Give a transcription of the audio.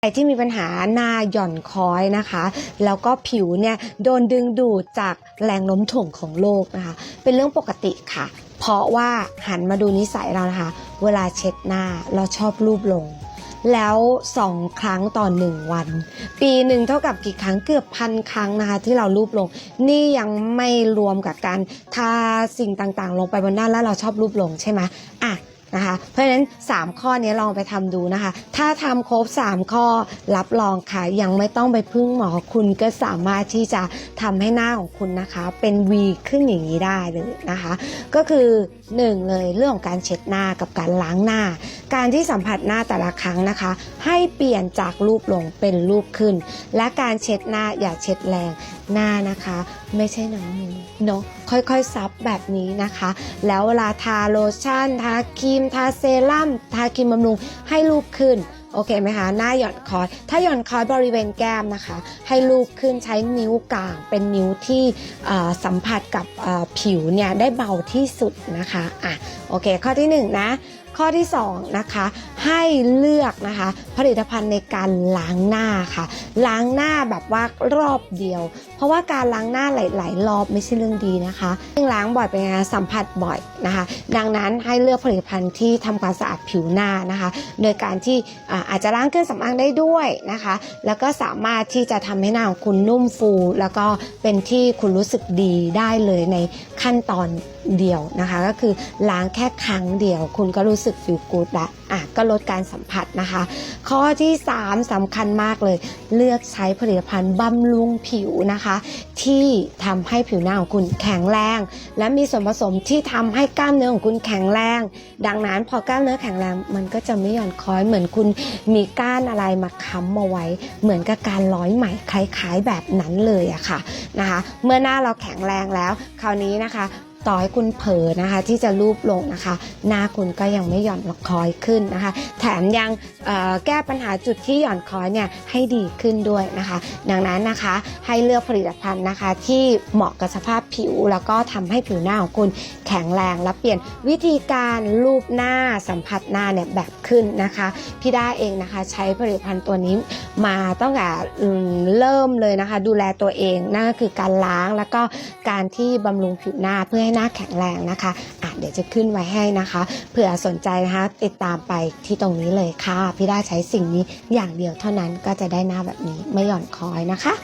ใครที่มีปัญหาหน้าหย่อนคล้อยนะคะ แล้วก็ผิวเนี่ยโดนดึงดูดจากแรงโน้มถ่วงของโลกนะคะ เป็นเรื่องปกติค่ะ เพราะว่าหันมาดูนิสัยเรานะคะ เวลาเช็ดหน้าเราชอบรูปลง แล้วสองครั้งต่อหนึ่งวัน ปีหนึ่งเท่ากับกี่ครั้งเกือบพันครั้งนะคะ ที่เรารูปลง นี่ยังไม่รวมกับการทาสิ่งต่างๆ ลงไปบนหน้าแล้วเราชอบรูปลงใช่ไหมอะ นะคะเพราะฉะนั้น 3 ข้อนี้ลองไปทำดูนะคะ ถ้าทำครบ 3 ข้อรับรองค่ะ ยังไม่ต้องไปพึ่งหมอคุณก็สามารถที่จะทำให้หน้าของคุณนะคะ เป็น V ขึ้นอย่างนี้ได้เลยนะคะ ก็คือ 1 เลยเรื่องของการเช็ดหน้ากับการล้างหน้า การที่สัมผัสหน้าแต่ละครั้งนะคะ ให้เปลี่ยนจากรูปลงเป็นรูปขึ้น และการเช็ดหน้าอย่าเช็ดแรง หน้านะคะ ไม่ใช่น้องมือเนาะค่อยๆซับแบบนี้นะคะ แล้วเวลาทาโลชั่น ทาครีม ทาเซรั่ม ทาครีมบำรุงให้รูปขึ้น โอเคไหมคะ หน้าหย่อนคอย ถ้าหย่อนคอยบริเวณแก้มนะคะ ให้ลูบขึ้นใช้นิ้วกลาง เป็นนิ้วที่สัมผัสกับผิวเนี่ยได้เบาที่สุดนะคะอะโอเค ข้อที่หนึ่งนะข้อที่สองนะคะให้เลือกนะคะผลิตภัณฑ์ในการล้างหน้าค่ะ ล้างหน้าแบบว่ารอบเดียว เพราะว่าการล้างหน้าหลาย ๆ รอบไม่ใช่เรื่องดีนะคะยิ่งล้างบ่อยเป็นไงสัมผัสบ่อยนะคะ ดังนั้นให้เลือกผลิตภัณฑ์ที่ทำความสะอาดผิวหน้านะคะ โดยการที่อาอาจจะล้างเครื่องสำอางได้ด้วยนะคะ แล้วก็สามารถที่จะทำให้หน้าของคุณนุ่มฟู แล้วก็เป็นที่คุณรู้สึกดีได้เลยในขั้นตอน เดียวนะคะ ก็คือล้างแค่ครั้งเดียว คุณก็รู้สึกฟิลกูดละอะก็ลดการสัมผัสนะคะ ข้อที่ 3สำคัญมากเลย เลือกใช้ผลิตภัณฑ์บำรุงผิวนะคะ ที่ทำให้ผิวหน้าของคุณแข็งแรง และมีส่วนผสมที่ทำให้กล้ามเนื้อของคุณแข็งแรง ดังนั้นพอกล้ามเนื้อแข็งแรงมันก็จะไม่หย่อนคล้อยเหมือนคุณมีก้านอะไรมาค้ำมาไว้ เหมือนกับการร้อยไหมคล้ายๆแบบนั้นเลยอะค่ะนะคะ เมื่อหน้าเราแข็งแรงแล้ว คราวนี้นะคะ ต่อให้คุณเผลอนะคะ ที่จะรูปลงนะคะ หน้าคุณก็ยังไม่หย่อนคล้อยขึ้นนะคะ แถมยังแก้ปัญหาจุดที่หย่อนคล้อยเนี่ยให้ดีขึ้นด้วยนะคะ ดังนั้นนะคะให้เลือกผลิตภัณฑ์นะคะ ที่เหมาะกับสภาพผิว แล้วก็ทำให้ผิวหน้าของคุณแข็งแรงและเปลี่ยนวิธีการรูปหน้าสัมผัสหน้าเนี่ยแบบขึ้นนะคะ พี่ด้าเองนะคะใช้ผลิตภัณฑ์ตัวนี้มาตั้งแต่อืมเริ่มเลยนะคะ ดูแลตัวเองนั่นก็คือการล้างแล้วก็การที่บำรุงผิวหน้าเพื่อให้น้าแข็งแรงนะคะอะเดี๋ยวจะขึ้นไว้ให้นะคะเผื่อสนใจนะคะติดตามไปที่ตรงนี้เลยค่ะ พี่ด้าใช้สิ่งนี้อย่างเดียวเท่านั้นก็จะได้หน้าแบบนี้ไม่หย่อนคอยนะคะ